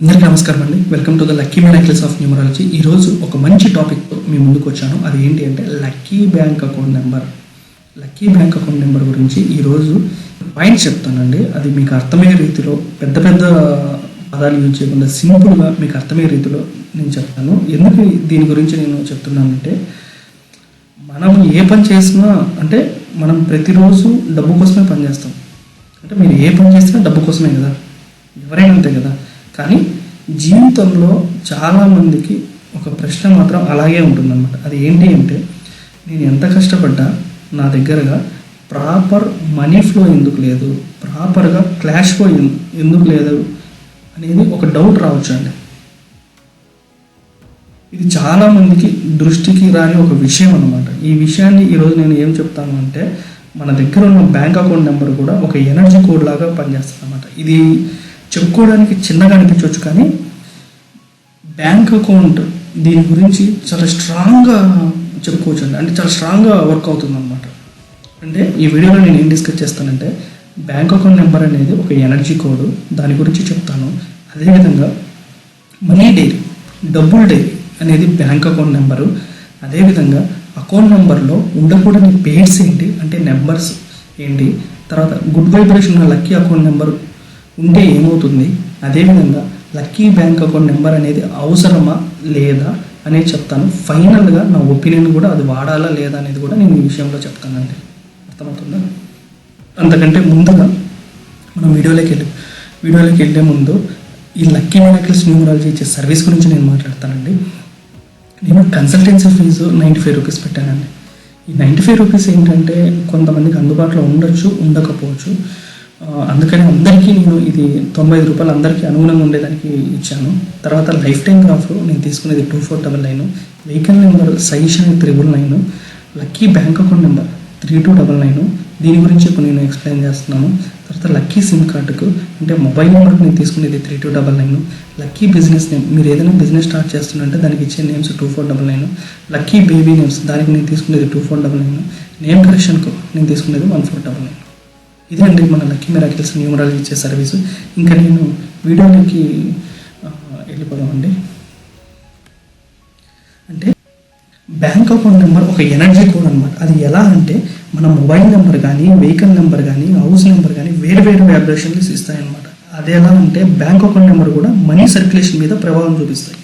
అందరికీ నమస్కారం అండి. Welcome to the lucky miracles of numerology ఈరోజు ఒక మంచి టాపిక్తో మీ ముందుకు వచ్చాను. అది ఏంటి అంటే lucky bank account number lucky bank account number గురించి ఈరోజు పాయింట్స్ చెప్తానండి. అది మీకు అర్థమయ్యే రీతిలో పెద్ద పెద్ద పదాలు యూజ్ చేయకుండా సింపుల్గా మీకు అర్థమయ్యే రీతిలో నేను చెప్తాను. ఎందుకు దీని గురించి నేను చెప్తున్నానంటే మనం ఏ పని చేసినా అంటే మనం ప్రతిరోజు డబ్బు కోసమే పని చేస్తాం. అంటే మీరు ఏ పని చేసినా డబ్బు కోసమే కదా. ఎవరైనా అంతే కదా. కానీ జీవితంలో చాలామందికి ఒక ప్రశ్న మాత్రం అలాగే ఉంటుందన్నమాట. అది ఏంటి అంటే నేను ఎంత కష్టపడ్డా నా దగ్గరగా ప్రాపర్ మనీ ఫ్లో ఎందుకు లేదు ప్రాపర్గా క్లాష్ ఫ్లో ఎందుకు లేదు అనేది ఒక డౌట్ రావచ్చు అండి. ఇది చాలామందికి దృష్టికి రాని ఒక విషయం అన్నమాట. ఈ విషయాన్ని ఈరోజు నేను ఏం చెప్తాను అంటే మన దగ్గర ఉన్న బ్యాంక్ అకౌంట్ నెంబర్ కూడా ఒక ఎనర్జీ కోడ్ లాగా పనిచేస్తుంది అనమాట ఇది చెప్పుకోవడానికి చిన్నగా అనిపించవచ్చు కానీ బ్యాంక్ అకౌంట్ దీని గురించి చాలా స్ట్రాంగ్గా చెప్పుకోవచ్చు అండి అంటే చాలా స్ట్రాంగ్గా వర్క్ అవుతుంది అనమాట అంటే ఈ వీడియోలో నేను ఏం డిస్కస్ చేస్తానంటే బ్యాంక్ అకౌంట్ నెంబర్ అనేది ఒక ఎనర్జీ కోడ్ దాని గురించి చెప్తాను. అదేవిధంగా మనీ డైరీ డబ్బుల్ డైరీ అనేది బ్యాంక్ అకౌంట్ నెంబరు. అదేవిధంగా అకౌంట్ నెంబర్లో ఉండకూడని పేర్స్ ఏంటి? అంటే నెంబర్స్ ఏంటి? తర్వాత good vibration lucky account number ఉంటే ఏమవుతుంది? అదేవిధంగా లక్కీ బ్యాంక్ అకౌంట్ నెంబర్ అనేది అవసరమా లేదా అనేది చెప్తాను. ఫైనల్గా నా ఒపీనియన్ కూడా అది వాడాలా లేదా అనేది కూడా నేను ఈ విషయంలో చెప్తానండి అర్థమవుతుందా? అంతకంటే ముందుగా మనం వీడియోలోకి వెళ్ళి వీడియోలోకి వెళ్ళే ముందు ఈ లక్కీ మెడికల్స్ న్యూమరాలజీ ఇచ్చే సర్వీస్ గురించి నేను మాట్లాడతానండి. నేను consultancy fee ninety five rupees పెట్టానండి. ఈ నైంటీ ఫైవ్ రూపీస్ ఏంటంటే కొంతమందికి అందుబాటులో ఉండొచ్చు ఉండకపోవచ్చు. అందుకని అందరికీ నేను ఇది తొంభై ఐదు రూపాయలు అందరికీ అనుగుణంగా ఉండేదానికి ఇచ్చాను. తర్వాత లైఫ్ టైం గ్రాఫ్లో నేను తీసుకునేది two four double nine vehicle number suggestion triple nine lucky bank account number three two double nine దీని గురించి ఇప్పుడు నేను ఎక్స్ప్లెయిన్ చేస్తున్నాను. తర్వాత లక్కీ సిమ్ కార్డుకు అంటే మొబైల్ నెంబర్కి నేను తీసుకునేది three two double nine lucky business name మీరు ఏదైనా బిజినెస్ స్టార్ట్ చేస్తుంటే దానికి ఇచ్చే names two four double nine lucky baby names దానికి నేను తీసుకునేది two four double nine name కరెక్షన్కు నేను తీసుకునేది వన్ ఫోర్ డబల్ నైన్ ఇదండి మన లక్కీ మెరాకిల్స్ న్యూమరాలజీ ఇచ్చే సర్వీసు. ఇంకా నేను వీడియోలోకి ఆ, వెళ్ళిపోదామండి. అంటే బ్యాంక్ అకౌంట్ నెంబర్ ఒక ఎనర్జీ కోడ్ అనమాట అది ఎలా అంటే మన మొబైల్ నెంబర్ కానీ వెహికల్ నెంబర్ కానీ హౌస్ నెంబర్ కానీ వేరు వేరు వైబ్రేషన్లు ఇస్తాయన్నమాట. అది ఎలా అంటే బ్యాంక్ అకౌంట్ నెంబర్ కూడా మనీ సర్క్యులేషన్ మీద ప్రభావం చూపిస్తాయి.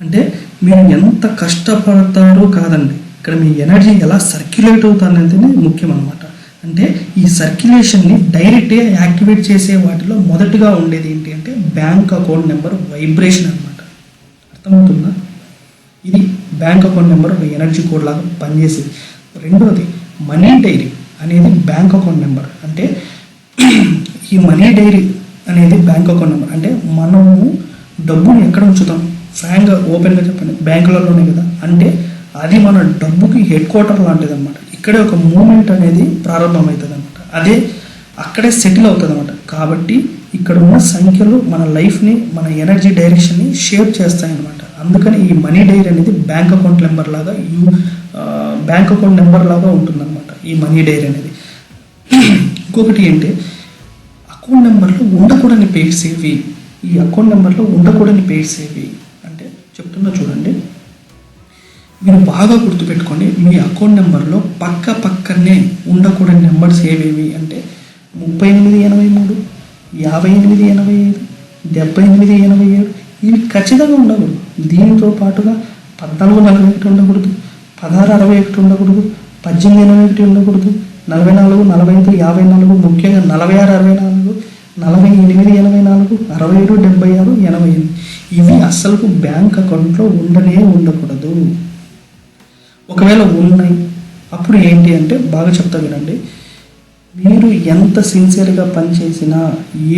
అంటే మీరు ఎంత కష్టపడతారో కాదండి. ఇక్కడ మీ ఎనర్జీ ఎలా సర్క్యులేట్ అవుతుందనేది ముఖ్యం అనమాట అంటే ఈ సర్క్యులేషన్ని డైరెక్ట్గా యాక్టివేట్ చేసే వాటిలో మొదటగా ఉండేది ఏంటి అంటే బ్యాంక్ అకౌంట్ నెంబర్ వైబ్రేషన్ అనమాట అర్థమవుతుందా? ఇది బ్యాంక్ అకౌంట్ నెంబర్ ఒక ఎనర్జీ కోడ్ లాగా పనిచేసేది. రెండవది మనీ డైరీ అనేది బ్యాంక్ అకౌంట్ నెంబర్. అంటే ఈ మనీ డైరీ అనేది బ్యాంక్ అకౌంట్ నెంబర్. అంటే మనము డబ్బును ఎక్కడ ఉంచుతాం? ఫ్రాంక్గా ఓపెన్గా చెప్పండి. బ్యాంకులలోనే కదా. అంటే అది మన డబ్బుకి హెడ్ క్వార్టర్ లాంటిది అనమాట ఇక్కడే ఒక మూమెంట్ అనేది ప్రారంభమవుతుంది అనమాట అదే అక్కడే సెటిల్ అవుతుంది అనమాట కాబట్టి ఇక్కడ ఉన్న సంఖ్యలు మన లైఫ్ని మన ఎనర్జీ డైరెక్షన్ని షేప్ చేస్తాయన్నమాట. అందుకని ఈ మనీ డైరీ అనేది బ్యాంక్ అకౌంట్ నెంబర్ లాగా యూ బ్యాంక్ అకౌంట్ నెంబర్ లాగా ఉంటుందన్నమాట ఈ మనీ డైరీ అనేది. ఇంకొకటి ఏంటి? అకౌంట్ నెంబర్లో ఉండకూడని పేర్స్ ఏవి? ఈ అకౌంట్ నెంబర్లో ఉండకూడని పేర్స్ ఏవి? అంటే చెప్తున్నా చూడండి. మీరు బాగా గుర్తుపెట్టుకోండి మీ అకౌంట్ నెంబర్లో పక్క పక్కనే ఉండకూడని నెంబర్స్ ఏవేవి అంటే ముప్పై ఎనిమిది ఎనభై మూడు యాభై ఎనిమిది ఎనభై ఐదు డెబ్బై ఎనిమిది ఎనభై ఏడు ఇవి ఖచ్చితంగా ఉండకూడదు. దీనితో పాటుగా పద్నాలుగు నలభై ఒకటి ఉండకూడదు పదహారు అరవై ఒకటి ఉండకూడదు పద్దెనిమిది ఎనభై ఒకటి ఉండకూడదు నలభై నాలుగు నలభై ఐదు యాభై నాలుగు ముఖ్యంగా నలభై ఆరు అరవై నాలుగు నలభై ఎనిమిది ఎనభై నాలుగు అరవై ఏడు డెబ్బై ఆరు ఎనభై ఎనిమిది. ఇవి అస్సలు బ్యాంక్ అకౌంట్లో ఉండనే ఉండకూడదు. ఒకవేళ ఉన్నాయి అప్పుడు ఏంటి అంటే బాగా చెప్తా వినండి. మీరు ఎంత సిన్సియర్గా పనిచేసినా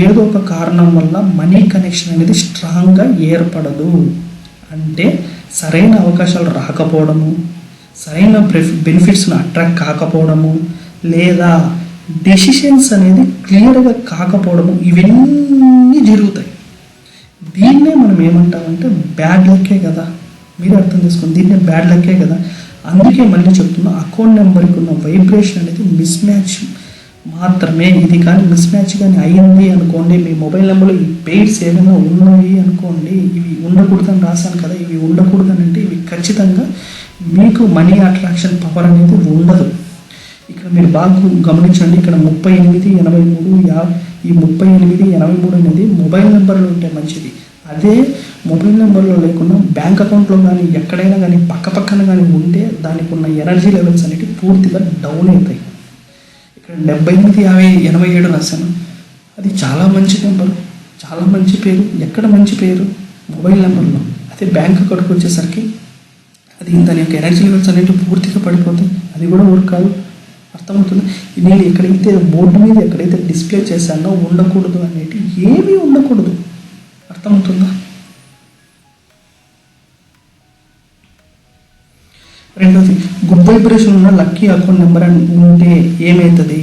ఏదో ఒక కారణం వల్ల మనీ కనెక్షన్ అనేది స్ట్రాంగ్గా ఏర్పడదు. అంటే సరైన అవకాశాలు రాకపోవడము సరైన బెనిఫిట్స్ను అట్రాక్ట్ కాకపోవడము లేదా డెసిషన్స్ అనేది క్లియర్గా కాకపోవడము ఇవన్నీ జరుగుతాయి. దీన్నే మనం ఏమంటామంటే బ్యాడ్ లక్కే కదా. మీరు అర్థం చేసుకోండి దీన్నే బ్యాడ్ లక్కే కదా. అందుకే మళ్ళీ చెప్తున్నా అకౌంట్ నెంబర్కి ఉన్న వైబ్రేషన్ అనేది మిస్ మ్యాచ్ మాత్రమే. ఇది కానీ మిస్ మ్యాచ్ కానీ అయ్యింది అనుకోండి మీ మొబైల్ నెంబర్లో ఈ పెయిడ్స్ ఏమైనా ఉన్నాయి అనుకోండి ఇవి ఉండకూడదని రాశాను కదా ఇవి ఉండకూడదని అంటే ఇవి ఖచ్చితంగా మీకు మనీ అట్రాక్షన్ పవర్ అనేది ఉండదు. ఇక్కడ మీరు బాగా గమనించండి ఇక్కడ ముప్పై ఎనిమిది ఎనభై మూడు యా ఈ ముప్పై ఎనిమిది ఎనభై మూడు అనేది మొబైల్ నెంబర్లు ఉంటే మంచిది. అదే మొబైల్ నెంబర్లో లేకుండా బ్యాంక్ అకౌంట్లో కానీ ఎక్కడైనా కానీ పక్క పక్కన కానీ ఉంటే దానికి ఉన్న ఎనర్జీ లెవెల్స్ అనేవి పూర్తిగా డౌన్ అవుతాయి ఇక్కడ డెబ్బై ఎనిమిది యాభై ఎనభై ఏడు రాశాను. అది చాలా మంచి నెంబర్. చాలా మంచి పేరు. ఎక్కడ మంచి పేరు? మొబైల్ నెంబర్లో. అదే బ్యాంక్ అకౌంట్కి వచ్చేసరికి అది దాని యొక్క ఎనర్జీ లెవెల్స్ అనేవి పూర్తిగా పడిపోతాయి. అది కూడా వర్క్ కాదు. అర్థమవుతుంది? నేను ఎక్కడైతే బోర్డు మీద ఎక్కడైతే డిస్ప్లే చేశానో ఉండకూడదు అనేటి ఏమీ ఉండకూడదు. అర్థమవుతుందా? రెండోది గుడ్ వైబ్రేషన్ ఉన్న లక్కీ అకౌంట్ నెంబర్ అని ఉంటే ఏమవుతుంది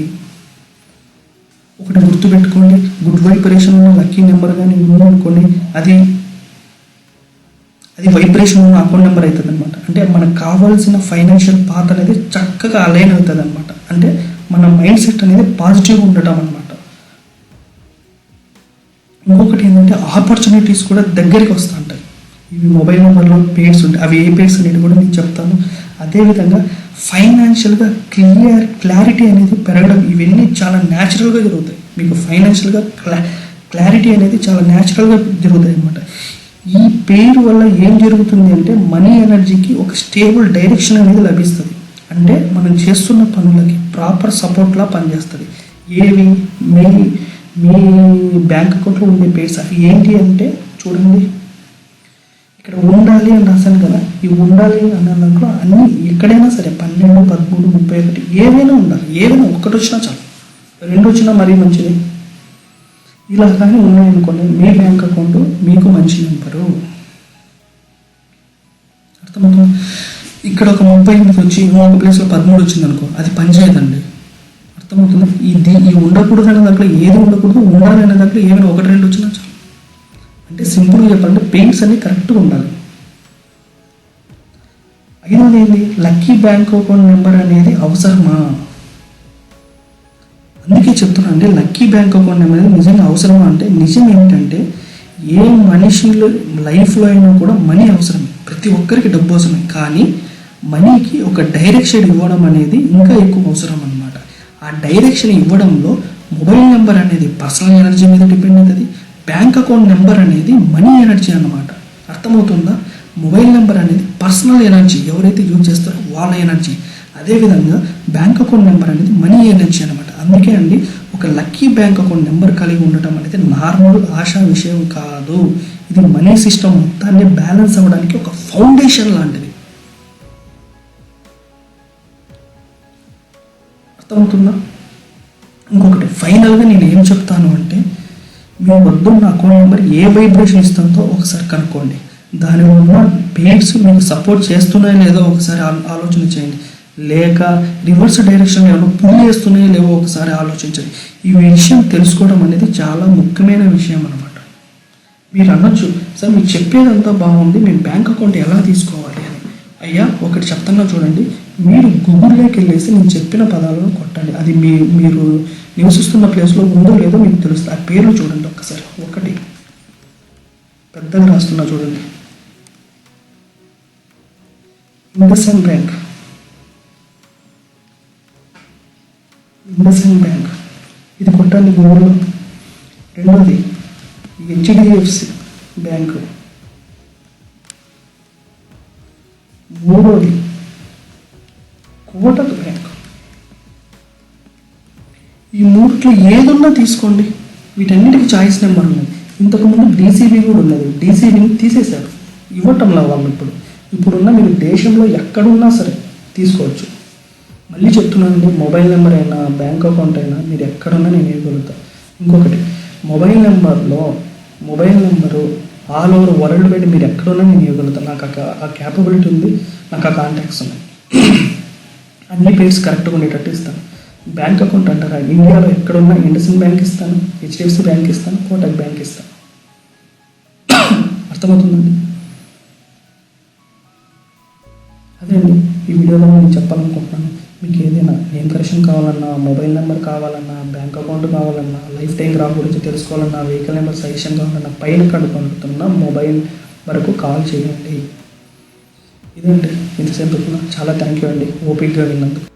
ఒకటి గుర్తుపెట్టుకోండి గుడ్ వైబ్రేషన్ ఉన్న లక్కీ నెంబర్ కానీ ఉందనుకోండి అది అది వైబ్రేషన్ ఉన్న అకౌంట్ నెంబర్ అవుతుంది అనమాట అంటే మనకు కావాల్సిన ఫైనాన్షియల్ పాత్ అనేది చక్కగా అలైన్ అవుతుంది అనమాట అంటే మన మైండ్ సెట్ అనేది పాజిటివ్గా ఉండటం అనమాట ఇంకొకటి ఏంటంటే ఆపర్చునిటీస్ కూడా దగ్గరికి వస్తూ ఉంటాయి ఇవి మొబైల్ నెంబర్లో పేర్స్ ఉంటాయి అవి ఏ పేర్స్ అనేది కూడా నేను చెప్తాను. అదేవిధంగా ఫైనాన్షియల్గా క్లియర్ క్లారిటీ అనేది పెరగడం ఇవన్నీ చాలా న్యాచురల్గా జరుగుతాయి. మీకు ఫైనాన్షియల్గా క్లా క్లారిటీ అనేది చాలా న్యాచురల్గా జరుగుతాయి అన్నమాట. ఈ పేరు వల్ల ఏం జరుగుతుంది అంటే మనీ ఎనర్జీకి ఒక స్టేబుల్ డైరెక్షన్ అనేది లభిస్తుంది. అంటే మనం చేస్తున్న పనులకి ప్రాపర్ సపోర్ట్లా పనిచేస్తుంది. ఏవి? మీ మీ బ్యాంక్ అకౌంట్లో ఉండే పేర్స్ అవి ఏంటి అంటే చూడండి. ఇక్కడ ఉండాలి అని రాశాను కదా ఈ ఉండాలి అనే దాంట్లో అన్ని ఎక్కడైనా సరే పన్నెండు పదమూడు ముప్పై ఒకటి ఏవైనా ఉండాలి. ఏవైనా ఒక్కటి వచ్చినా చాలు. రెండు వచ్చినా మరీ మంచిది. ఇలా కానీ ఉన్నాయనుకోండి మీ బ్యాంక్ అకౌంట్ మీకు మంచి నెంబరు. అర్థమవుతుంది? ఇక్కడ ఒక ముప్పై ఎనిమిది వచ్చి ఇంకొక ప్లేస్లో పదమూడు వచ్చింది అనుకో అది పనిచేయదండి. అర్థమవుతుంది? ఈ ఈ ఉండకూడదు అనే దాంట్లో ఏది ఉండకూడదు ఉండాలి అనే దాంట్లో ఏమైనా ఒకటి రెండు వచ్చినా చాలు. అంటే సింపుల్గా చెప్పాలంటే పెయింట్స్ అన్ని కరెక్ట్గా ఉండాలి. ఐదోది ఏంది లక్కీ బ్యాంక్ అకౌంట్ నెంబర్ అనేది అవసరమా? అందుకే చెప్తున్నాను అంటే లక్కీ బ్యాంక్ అకౌంట్ నెంబర్ అనేది నిజంగా అవసరమా అంటే నిజం ఏంటంటే ఏ మనిషిలో లైఫ్లో అయినా కూడా మనీ అవసరమే. ప్రతి ఒక్కరికి డబ్బు అవసరమే. కానీ మనీకి ఒక డైరెక్షన్ ఇవ్వడం అనేది ఇంకా ఎక్కువ అవసరం అనమాట ఆ డైరెక్షన్ ఇవ్వడంలో మొబైల్ నెంబర్ అనేది పర్సనల్ ఎనర్జీ మీద డిపెండ్ అవుతుంది. బ్యాంక్ అకౌంట్ నెంబర్ అనేది మనీ ఎనర్జీ అనమాట అర్థమవుతుందా? మొబైల్ నెంబర్ అనేది పర్సనల్ ఎనర్జీ. ఎవరైతే యూజ్ చేస్తారో వాళ్ళ ఎనర్జీ. అదేవిధంగా బ్యాంక్ అకౌంట్ నెంబర్ అనేది మనీ ఎనర్జీ అనమాట అందుకే అండి ఒక లక్కీ బ్యాంక్ అకౌంట్ నెంబర్ కలిగి ఉండటం అనేది నార్మల్ ఆశా విషయం కాదు. ఇది మనీ సిస్టమ్ మొత్తాన్ని బ్యాలెన్స్ అవ్వడానికి ఒక ఫౌండేషన్ లాంటిది. అర్థమవుతుందా? ఇంకొకటి ఫైనల్గా నేను ఏం చెప్తాను అంటే మీ వద్దున్న అకౌంట్ నెంబర్ ఏ వైబ్రేషన్ ఇస్తుందో ఒకసారి కనుక్కోండి. దాని ఉన్న పేమెంట్స్ మీకు సపోర్ట్ చేస్తున్నాయో లేదో ఒకసారి ఆలోచన చేయండి. లేక రివర్స్ డైరెక్షన్ ఏమైనా పుల్ చేస్తున్నాయో లేవో ఒకసారి ఆలోచించండి. ఈ విషయం తెలుసుకోవడం అనేది చాలా ముఖ్యమైన విషయం అనమాట మీరు అనొచ్చు సార్ మీరు చెప్పేదంతా బాగుంది మేము బ్యాంక్ అకౌంట్ ఎలా తీసుకోవాలి అని. అయ్యా ఒకటి చెప్తున్నా చూడండి. మీరు గూగుల్లోకి వెళ్ళేసి నేను చెప్పిన పదాలను కొట్టండి. అది మీ మీరు నివసిస్తున్న ప్లేస్లో ఉందో లేదో మీకు తెలుస్తుంది. ఆ పేర్లు చూడండి ఒక్కసారి. ఒకటి. పెద్దగా రాస్తున్నా చూడండి. IndusInd bank. IndusInd bank. ఇది కొట్టండి గూగుల్లో రెండోది. HDFC bank. మూడోది. కోటక్ బ్యాంక్ ఈ మూడిట్లో ఏదున్నా తీసుకోండి. వీటన్నిటికీ చాయిస్ నెంబర్ ఉంది. ఇంతకుముందు డీసీబీ కూడా ఉన్నది. డీసీబీని తీసేశారు. ఇవ్వటంలా వాళ్ళు ఇప్పుడు. ఇప్పుడున్న మీరు దేశంలో ఎక్కడున్నా సరే తీసుకోవచ్చు. మళ్ళీ చెప్తున్నానండి మొబైల్ నెంబర్ అయినా బ్యాంక్ అకౌంట్ అయినా మీరు ఎక్కడున్నా నేను ఇవ్వగలుగుతా. ఇంకొకటి మొబైల్ నెంబర్లో mobile number all over world wide మీరు ఎక్కడున్నా నేను ఇవ్వగలుగుతాను నాకు ఆ క్యాపబిలిటీ ఉంది. నాకు ఆ కాంటాక్ట్స్ ఉన్నాయి. అన్ని పేర్స్ కరెక్ట్గా ఉండేటట్టు ఇస్తాను. బ్యాంక్ అకౌంట్ అంటారా? ఇండియాలో ఎక్కడున్నా ఇండస్ఇండ్ బ్యాంక్ ఇస్తాను హెచ్డిఎఫ్సి బ్యాంక్ ఇస్తాను కోటక్ బ్యాంక్ ఇస్తాను. అర్థమవుతుందండి? అదే అండి ఈ వీడియోలో నేను చెప్పాలనుకుంటున్నాను. మీకు ఏదైనా నేమ్ కరెక్షన్ కావాలన్నా మొబైల్ నెంబర్ కావాలన్నా బ్యాంక్ అకౌంట్ కావాలన్నా లైఫ్ టైం గ్రాఫ్ గురించి తెలుసుకోవాలన్నా వెహికల్ నెంబర్ సజెషన్ కావాలన్నా పైన కనుకుంటున్న మొబైల్ వరకు కాల్ చేయండి. ఇదండి. ఇంతసేపు చాలా థ్యాంక్ యూ అండి. ఓపిక్గా విన్నందుకు